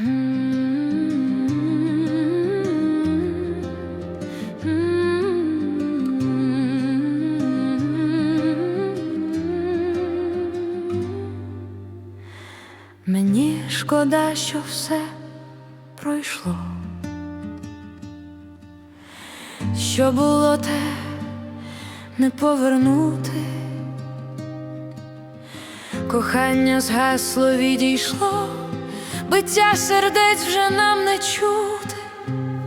Мені шкода, що все пройшло, що було те не повернути, кохання згасло, відійшло, биття сердець вже нам не чути,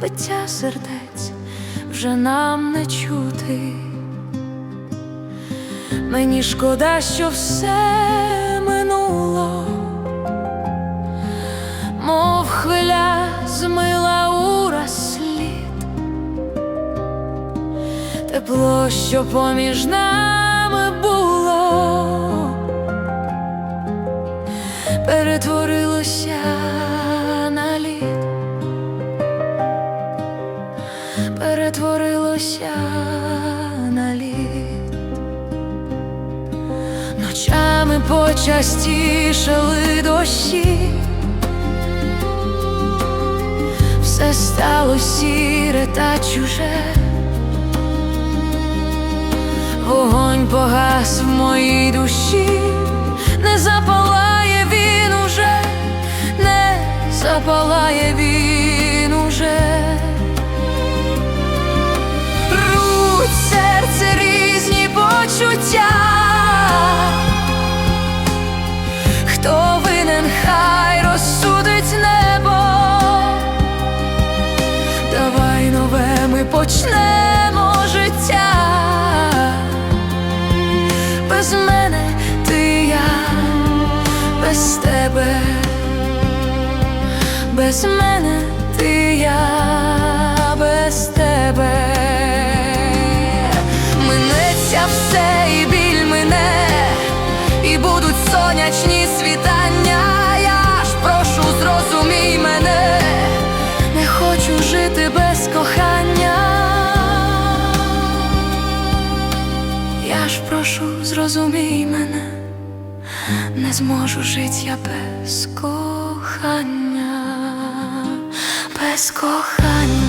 биття сердець вже нам не чути. Мені шкода, що все минуло, мов хвиля змила ураз слід, тепло, що поміж нами перетворилося на лід, перетворилося на лід. Ночами почастішали дощі, все стало сіре та чуже, вогонь погас в моїй душі, не запалає запалає він уже. Руть серце різні почуття. Хто винен, хай розсудить небо. Давай нове ми почнемо життя. Без мене ти я, без тебе, без мене ти я, без тебе. Минеться все і біль мине, і будуть сонячні світання. Я ж прошу, зрозумій мене, не хочу жити без кохання. Я ж прошу, зрозумій мене, не зможу жити я без кохання, без кохання.